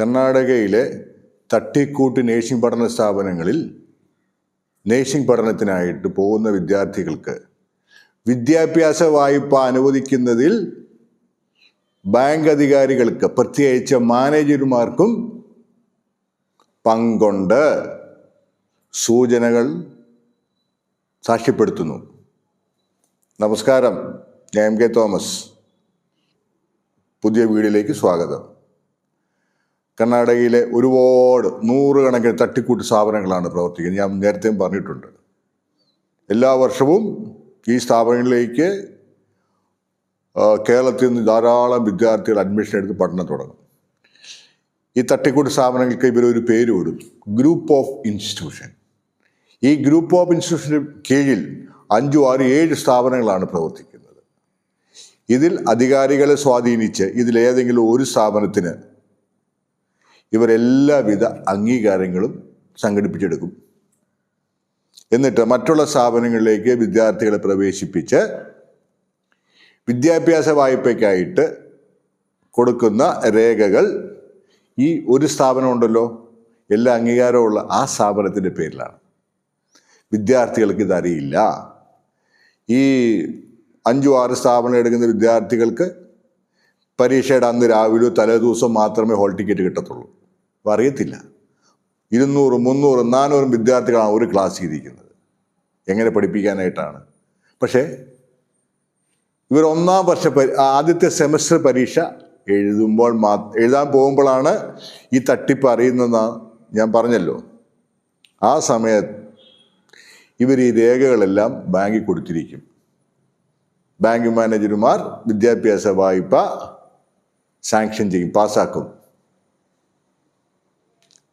കർണാടകയിലെ തട്ടിക്കൂട്ട് നേഴ്സിംഗ് പഠന സ്ഥാപനങ്ങളിൽ നേഴ്സിംഗ് പഠനത്തിനായിട്ട് പോകുന്ന വിദ്യാർത്ഥികൾക്ക് വിദ്യാഭ്യാസ വായ്പ അനുവദിക്കുന്നതിൽ ബാങ്ക് അധികാരികൾക്ക് പ്രത്യേകിച്ച് മാനേജർമാർക്കും പങ്കുണ്ട്. സൂചനകൾ സാക്ഷ്യപ്പെടുത്തുന്നു. നമസ്കാരം. ഞാൻ എം കെ തോമസ്. പുതിയ വീഡിയോയിലേക്ക് സ്വാഗതം. കർണാടകയിലെ ഒരുപാട് നൂറുകണക്കിന് തട്ടിക്കൂട്ട് സ്ഥാപനങ്ങളാണ് പ്രവർത്തിക്കുന്നത്. ഞാൻ നേരത്തെയും പറഞ്ഞിട്ടുണ്ട്. എല്ലാ വർഷവും ഈ സ്ഥാപനങ്ങളിലേക്ക് കേരളത്തിൽ നിന്ന് ധാരാളം വിദ്യാർത്ഥികൾ അഡ്മിഷൻ എടുത്ത് പഠനം തുടങ്ങും. ഈ തട്ടിക്കൂട്ട് സ്ഥാപനങ്ങൾക്ക് ഇവരൊരു പേര് വിടും ഗ്രൂപ്പ് ഓഫ് ഇൻസ്റ്റിറ്റ്യൂഷൻ ഈ ഗ്രൂപ്പ് ഓഫ് ഇൻസ്റ്റിറ്റ്യൂഷന് കീഴിൽ അഞ്ചു ആറ് ഏഴ് സ്ഥാപനങ്ങളാണ് പ്രവർത്തിക്കുന്നത്. ഇതിൽ അധികാരികളെ സ്വാധീനിച്ച് ഇതിലേതെങ്കിലും ഒരു സ്ഥാപനത്തിന് ഇവരെല്ലാവിധ അംഗീകാരങ്ങളും സംഘടിപ്പിച്ചെടുക്കും. എന്നിട്ട് മറ്റുള്ള സ്ഥാപനങ്ങളിലേക്ക് വിദ്യാർത്ഥികളെ പ്രവേശിപ്പിച്ച് വിദ്യാഭ്യാസ വായ്പയ്ക്കായിട്ട് കൊടുക്കുന്ന രേഖകൾ ഈ ഒരു സ്ഥാപനം ഉണ്ടല്ലോ. എല്ലാ അംഗീകാരമുള്ള ആ സ്ഥാപനത്തിന്റെ പേരിലാണ്. വിദ്യാർത്ഥികൾക്ക് ഇതറിയില്ല. ഈ അഞ്ചു ആറ് സ്ഥാപനം എടുക്കുന്ന വിദ്യാർത്ഥികൾക്ക് പരീക്ഷയുടെ അന്ന് രാവിലെ തലേദിവസം മാത്രമേ ഹോൾ ടിക്കറ്റ് കിട്ടത്തുള്ളൂ. അപ്പോൾ അറിയത്തില്ല ഇരുന്നൂറും മുന്നൂറും നാനൂറും വിദ്യാർത്ഥികളാണ് ഒരു ക്ലാസ്സിൽ ഇരിക്കുന്നത് എങ്ങനെ പഠിപ്പിക്കാനായിട്ടാണ്? പക്ഷേ ഇവർ ഒന്നാം വർഷ ആദ്യത്തെ സെമസ്റ്റർ പരീക്ഷ എഴുതുമ്പോൾ മാ എഴുതാൻ പോകുമ്പോഴാണ് ഈ തട്ടിപ്പ് അറിയുന്നതെന്ന് ഞാൻ പറഞ്ഞല്ലോ. ആ സമയത്ത് ഇവർ ഈ രേഖകളെല്ലാം ബാങ്കിൽ കൊടുത്തിരിക്കും. ബാങ്ക് മാനേജർമാർ വിദ്യാഭ്യാസ വായ്പ സാങ്ഷൻ ചെയ്യും പാസ്സാക്കും.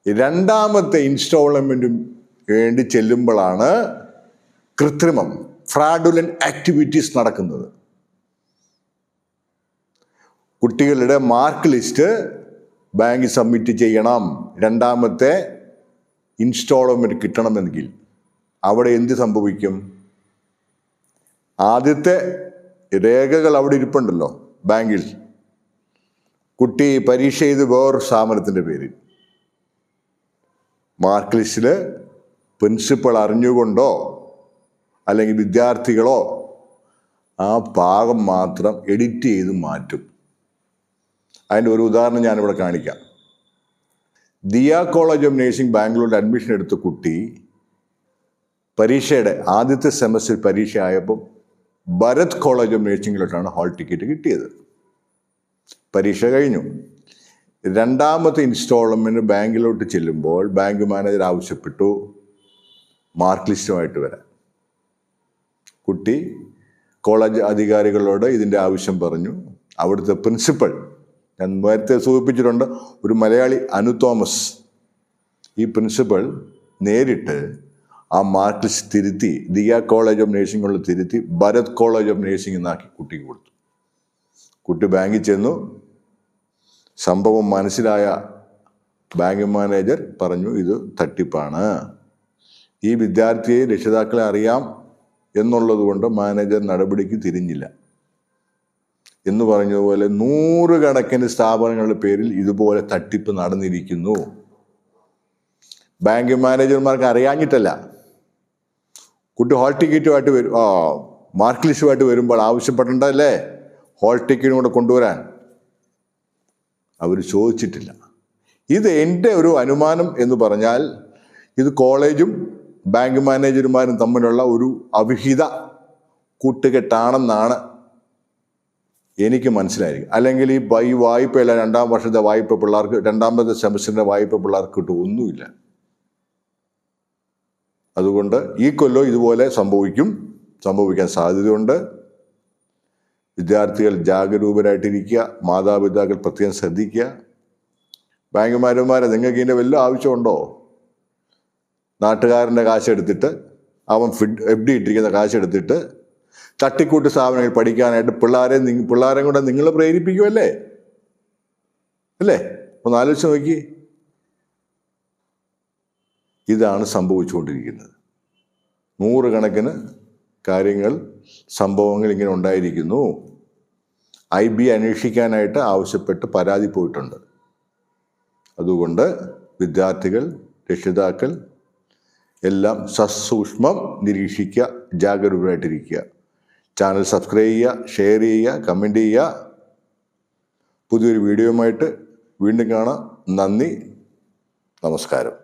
രണ്ടാമത്തെ ഇൻസ്റ്റോൾമെന്റും വേണ്ടി ചെല്ലുമ്പോഴാണ് കൃത്രിമം ഫ്രാഡുലൻ ആക്ടിവിറ്റീസ് നടക്കുന്നത്. കുട്ടികളുടെ മാർക്ക് ലിസ്റ്റ് ബാങ്കിൽ സബ്മിറ്റ് ചെയ്യണം. രണ്ടാമത്തെ ഇൻസ്റ്റോൾമെന്റ് കിട്ടണമെങ്കിൽ അവിടെ എന്ത് സംഭവിക്കും? ആദ്യത്തെ രേഖകൾ അവിടെ ഇരിപ്പുണ്ടല്ലോ ബാങ്കിൽ കുട്ടി പരീക്ഷ ചെയ്ത് വേറൊരു സ്ഥാപനത്തിന്റെ പേരിൽ. മാർക്ക് ലിസ്റ്റിൽ പ്രിൻസിപ്പൾ അറിഞ്ഞുകൊണ്ടോ അല്ലെങ്കിൽ വിദ്യാർത്ഥികളോ ആ ഭാഗം മാത്രം എഡിറ്റ് ചെയ്ത് മാറ്റും. അതിന്റെ ഒരു ഉദാഹരണം ഞാനിവിടെ കാണിക്കാം. ദിയ കോളേജ് ഓഫ് നേഴ്സിംഗ് ബാംഗ്ലൂരിൽ അഡ്മിഷൻ എടുത്ത കുട്ടി പരീക്ഷയുടെ ആദ്യത്തെ സെമസ്റ്റർ പരീക്ഷ ആയപ്പോൾ ഭരത് കോളേജ് ഓഫ് നേഴ്സിംഗിലോട്ടാണ് ഹാൾ ടിക്കറ്റ് കിട്ടിയത്. പരീക്ഷ കഴിഞ്ഞു. രണ്ടാമത്തെ ഇൻസ്റ്റാൾമെന്റ് ബാങ്കിലോട്ട് ചെല്ലുമ്പോൾ ബാങ്ക് മാനേജർ ആവശ്യപ്പെട്ടു മാർക്ക് ലിസ്റ്റുമായിട്ട് വരാൻ. കുട്ടി കോളേജ് അധികാരികളോട് ഇതിന്റെ ആവശ്യം പറഞ്ഞു. അവിടുത്തെ പ്രിൻസിപ്പൽ ഞാൻ നേരത്തെ സൂചിപ്പിച്ചിട്ടുണ്ട് ഒരു മലയാളി അനു തോമസ്. ഈ പ്രിൻസിപ്പൾ നേരിട്ട് ആ മാർക്ക് ലിസ്റ്റ് തിരുത്തി ദിയ കോളേജ് ഓഫ് നേഴ്സിംഗുള്ള തിരുത്തി ഭരത് കോളേജ് ഓഫ് നേഴ്സിംഗ് എന്നാക്കി കുട്ടിക്ക് കൊടുത്തു. കുട്ടി ബാങ്കിൽ ചെന്നു. സംഭവം മനസ്സിലായ ബാങ്ക് മാനേജർ പറഞ്ഞു ഇത് തട്ടിപ്പാണ്. ഈ വിദ്യാർത്ഥിയെ രക്ഷിതാക്കളെ അറിയാം എന്നുള്ളത് കൊണ്ട് മാനേജർ നടപടിക്ക് തിരിഞ്ഞില്ല. എന്ന് പറഞ്ഞതുപോലെ നൂറുകണക്കിന് സ്ഥാപനങ്ങളുടെ പേരിൽ ഇതുപോലെ തട്ടിപ്പ് നടന്നിരിക്കുന്നു. ബാങ്ക് മാനേജർമാർക്ക് അറിയാഞ്ഞിട്ടല്ല. കുട്ടി ഹോൾ ടിക്കറ്റുമായിട്ട് വരും. മാർക്ക് ലിസ്റ്റുമായിട്ട് വരുമ്പോൾ ആവശ്യപ്പെടേണ്ടതല്ലേ? ഹോൾ ടിക്കറ്റും കൂടെ കൊണ്ടുവരാൻ. അവർ ചോദിച്ചിട്ടില്ല. ഇത് എന്റെ ഒരു അനുമാനം എന്ന് പറഞ്ഞാൽ ഇത് കോളേജും ബാങ്ക് മാനേജർമാരും തമ്മിലുള്ള ഒരു അവിഹിത കൂട്ടുകെട്ടാണെന്നാണ് എനിക്ക് മനസ്സിലായിരിക്കും അല്ലെങ്കിൽ ഈ ഈ വായ്പയല്ല രണ്ടാം വർഷത്തെ വായ്പ പിള്ളേർക്ക് രണ്ടാമത്തെ സെമസ്റ്ററിന്റെ വായ്പ പിള്ളേർക്ക് കിട്ടും. ഒന്നുമില്ല. അതുകൊണ്ട് ഈ കൊല്ലം ഇതുപോലെ സംഭവിക്കും സംഭവിക്കാൻ സാധ്യതയുണ്ട്. വിദ്യാർത്ഥികൾ ജാഗരൂകരായിട്ടിരിക്കുക മാതാപിതാക്കൾ പ്രത്യേകം ശ്രദ്ധിക്കുക. ബാങ്കുമാരന്മാരെ നിങ്ങൾക്ക് ഇതിന്റെ വല്ല ആവശ്യമുണ്ടോ? നാട്ടുകാരന്റെ കാശെടുത്തിട്ട് അവൻ ഫിഡ് എഫ് ഡി ഇട്ടിരിക്കുന്ന കാശെടുത്തിട്ട് തട്ടിക്കൂട്ട് സ്ഥാപനങ്ങൾ പഠിക്കാനായിട്ട് പിള്ളേരെ പിള്ളേരെയും പിള്ളേരെ കൂടെ നിങ്ങൾ പ്രേരിപ്പിക്കുമല്ലേ അല്ലേ? ഒന്ന് ആലോചിച്ച് നോക്കി. ഇതാണ് സംഭവിച്ചുകൊണ്ടിരിക്കുന്നത്. നൂറുകണക്കിന് കാര്യങ്ങൾ സംഭവങ്ങൾ ഇങ്ങനെ ഉണ്ടായിരിക്കുന്നു. ഐ ബി അന്വേഷിക്കാനായിട്ട് ആവശ്യപ്പെട്ട് പരാതി പോയിട്ടുണ്ട്. അതുകൊണ്ട് വിദ്യാർത്ഥികൾ രക്ഷിതാക്കൾ എല്ലാം സസൂക്ഷ്മം നിരീക്ഷിക്കുക ജാഗരൂകരായിട്ടിരിക്കുക. ചാനൽ സബ്സ്ക്രൈബ് ചെയ്യുക ഷെയർ ചെയ്യുക കമന്റ് ചെയ്യുക. പുതിയൊരു വീഡിയോയുമായിട്ട് വീണ്ടും കാണാം. നന്ദി. നമസ്കാരം.